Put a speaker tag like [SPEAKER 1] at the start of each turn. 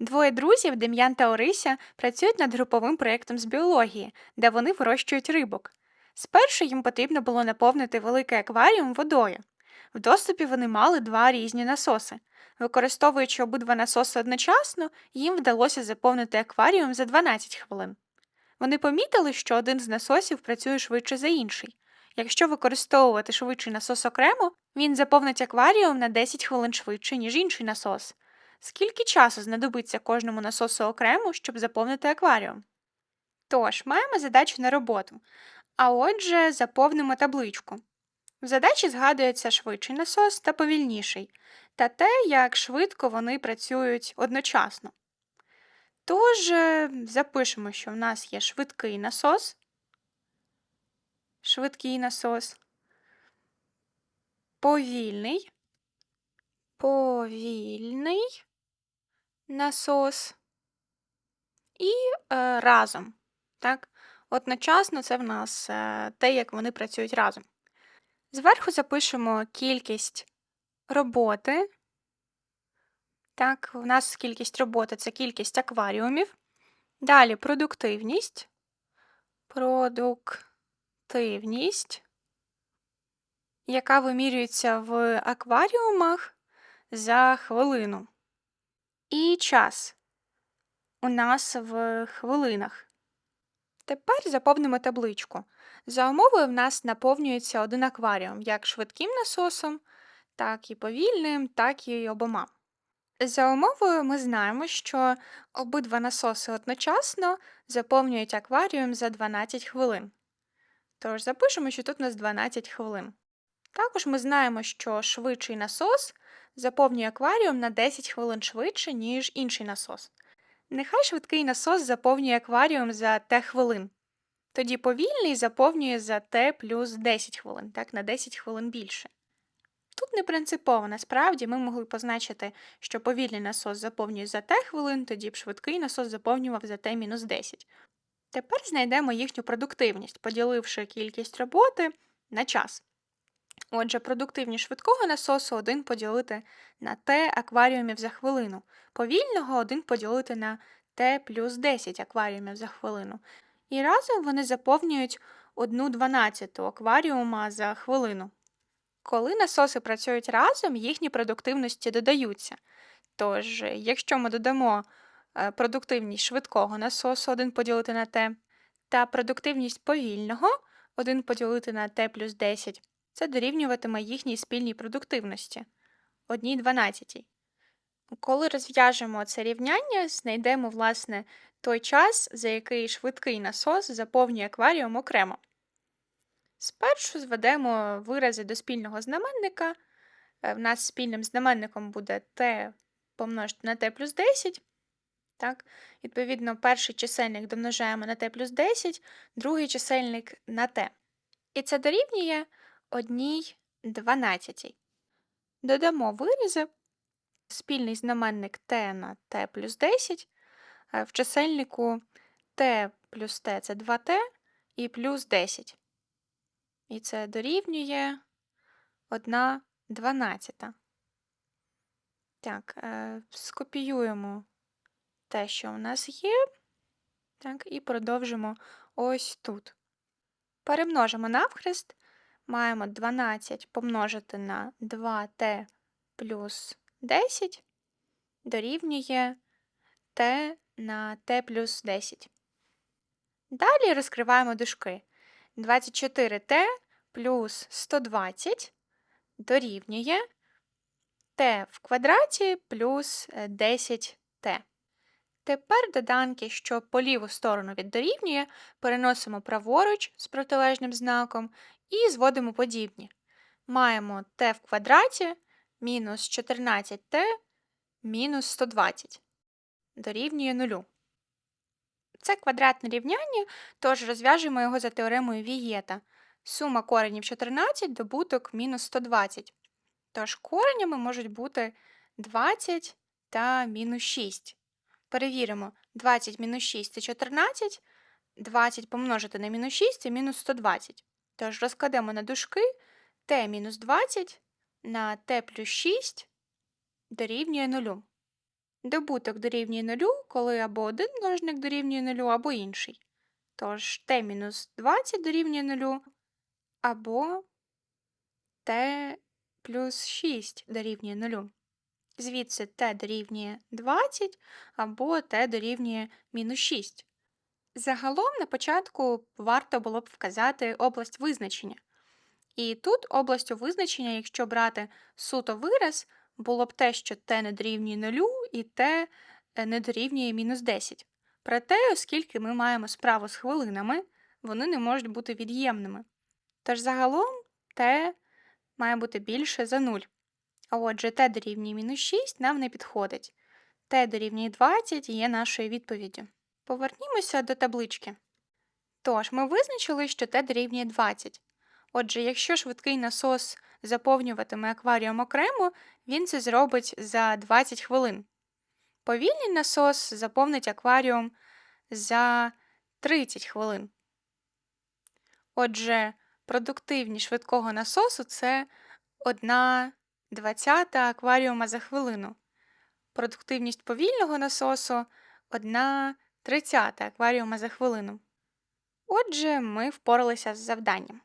[SPEAKER 1] Двоє друзів, Дем'ян та Орися, працюють над груповим проєктом з біології, де вони вирощують рибок. Спершу їм потрібно було наповнити великий акваріум водою. В доступі вони мали два різні насоси. Використовуючи обидва насоси одночасно, їм вдалося заповнити акваріум за 12 хвилин. Вони помітили, що один з насосів працює швидше за інший. Якщо використовувати швидший насос окремо, він заповнить акваріум на 10 хвилин швидше, ніж інший насос. Скільки часу знадобиться кожному насосу окремо, щоб заповнити акваріум? Тож, маємо задачу на роботу. А отже, заповнимо табличку. В задачі згадується швидший насос та повільніший, та те, як швидко вони працюють одночасно. Тож, е, запишемо, що в нас є швидкий насос, швидкий насос, повільний, повільний насос і е, разом. Так? Одночасно це в нас е, те, як вони працюють разом. Зверху запишемо кількість роботи. Так, у нас кількість роботи це кількість акваріумів. Далі продуктивність. Продуктивність, яка вимірюється в акваріумах за хвилину. І час у нас в хвилинах. Тепер заповнимо табличку. За умовою в нас наповнюється один акваріум як швидким насосом, так і повільним, так і обома. За умовою ми знаємо, що обидва насоси одночасно заповнюють акваріум за 12 хвилин. Тож запишемо, що тут у нас 12 хвилин. Також ми знаємо, що швидший насос заповнює акваріум на 10 хвилин швидше, ніж інший насос. Нехай швидкий насос заповнює акваріум за Т хвилин. Тоді повільний заповнює за Т плюс 10 хвилин, так, на 10 хвилин більше. Тут не принципово, насправді ми могли позначити, що повільний насос заповнює за Т хвилин, тоді б швидкий насос заповнював за Т мінус 10. Тепер знайдемо їхню продуктивність, поділивши кількість роботи на час. Отже, продуктивність швидкого насосу 1 поділити на Т акваріумів за хвилину, повільного 1 поділити на Т плюс 10 акваріумів за хвилину. І разом вони заповнюють 1 дванадцяту акваріума за хвилину. Коли насоси працюють разом, їхні продуктивності додаються. Тож, якщо ми додамо е, продуктивність швидкого насосу 1 поділити на Т, та продуктивність повільного 1 поділити на Т плюс 10, це дорівнюватиме їхній спільній продуктивності 1 дванадцятій. Коли розв'яжемо це рівняння, знайдемо, власне, той час, за який швидкий насос заповнює акваріум окремо. Спершу зведемо вирази до спільного знаменника. Е, В нас спільним знаменником буде t помножити на t плюс 10. Так? Відповідно, перший чисельник домножаємо на t плюс 10, другий чисельник на t. І це дорівнює 1 12. Додамо вирази. Спільний знаменник t на t плюс 10. е, В чисельнику t плюс t це 2t і плюс 10. І це дорівнює 1 дванадцята. Так, е, скопіюємо те, що у нас є. Так, і продовжимо ось тут. Перемножимо навхрест. Маємо 12 помножити на 2t плюс 10 дорівнює t на t плюс 10. Далі розкриваємо дужки. 24t плюс 120 дорівнює t в квадраті плюс 10t. Тепер доданки, що по ліву сторону від дорівнює, переносимо праворуч з протилежним знаком і зводимо подібні. Маємо t в квадраті мінус 14t мінус 120 дорівнює 0. Це квадратне рівняння, тож розв'яжемо його за теоремою Вієта. Сума коренів 14 добуток мінус 120. Тож коренями можуть бути 20 та мінус 6. Перевіримо, 20 мінус 6 це 14, 20 помножити на мінус 6 це мінус 120. Тож розкладемо на дужки t мінус 20 на t плюс 6 дорівнює 0. Добуток дорівнює нулю, коли або один множник дорівнює нулю, або інший. Тож t мінус 20 дорівнює нулю, або t плюс 6 дорівнює нулю. Звідси t дорівнює 20 або t дорівнює мінус 6. Загалом на початку варто було б вказати область визначення. І тут областю визначення, якщо брати суто вираз, було б те, що t не дорівнює нулю і t е, не дорівнює мінус 10. Проте, оскільки ми маємо справу з хвилинами, вони не можуть бути від'ємними. Тож загалом t має бути більше за 0. А отже, t дорівнює мінус 6 нам не підходить. t дорівнює 20 є нашою відповіддю. Повернімося до таблички. Тож, ми визначили, що t дорівнює 20. Отже, якщо швидкий насос заповнюватиме акваріум окремо, він це зробить за 20 хвилин. Повільний насос заповнить акваріум за 30 хвилин. Отже, продуктивність швидкого насосу це 1 двадцята акваріума за хвилину. Продуктивність повільного насосу 1 тридцята акваріума за хвилину. Отже, ми впоралися з завданням.